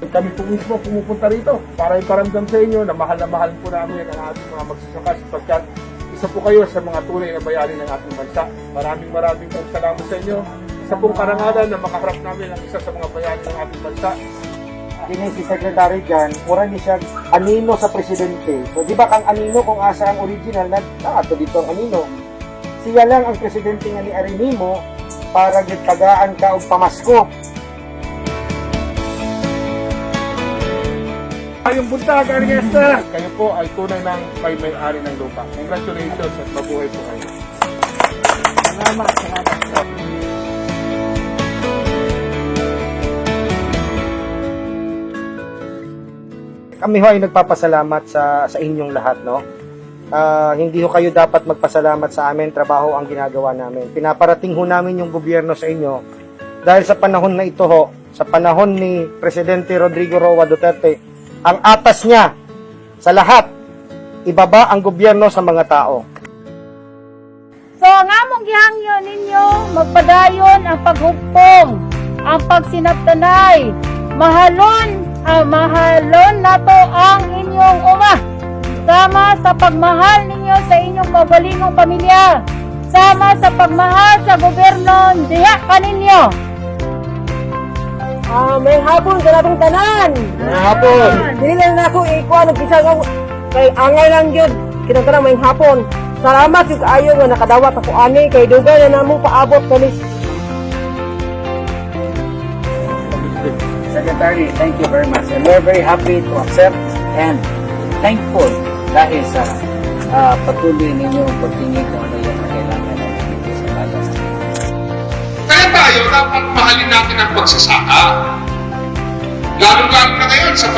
Kami po mismo pumupunta rito para iparamdam sa inyo na mahal na mahal po namin ang ating mga magsasaka sapagkat isa po kayo sa mga tunay na bayani ng ating bansa. Maraming maraming pong salamat sa inyo. Isa pong karangalan na makaharap namin ang isa sa mga bayani ng ating bansa. Kini si Secretary dyan, mura ni siya anino sa presidente. So di ba kang anino kung asa ang original na ato dito ang anino. Siya lang ang presidente nga ni Arinimo para gitagaan ka og pamasko. Ayong buntag, Ariesta! Kayo po ay tunay ng may may-ari ng lupa. Congratulations at mabuhay po kayo. Salamat, salamat. Kami ho ay nagpapasalamat sa sa inyong lahat, no? Ah, hindi ho kayo dapat magpasalamat sa amin, trabaho ang ginagawa namin. Pinaparating ho namin yung gobyerno sa inyo dahil sa panahon na ito ho, sa panahon ni Presidente Rodrigo Roa Duterte, ang atas niya sa lahat, ibaba ang gobyerno sa mga tao. So, ang among gihangyo ninyo, magpadayon ang paghugpong, ang pagsinaptanay, mahalon, ah, mahalon nato ang inyong uma. Sama sa pagmahal ninyo sa inyong kabalingong pamilya. Sama sa pagmahal sa gobyerno diha kaninyo. Ah, may hapon ka natong tanan. May hapon. Dili lang na ako ikuha ng isa ka kay angay lang yun. Kinagtanang may hapon. Salamat yung kaayo nga nakadawat ako ani kay dugay na namo paabot kani Secretary, thank you very much. And we're very happy to accept and thankful dahil sa ah, patuloy ninyong pagtingin kung ano yung kailangan dapat mahalin natin ang pagsasaka. Lalo-lalo na ngayon sa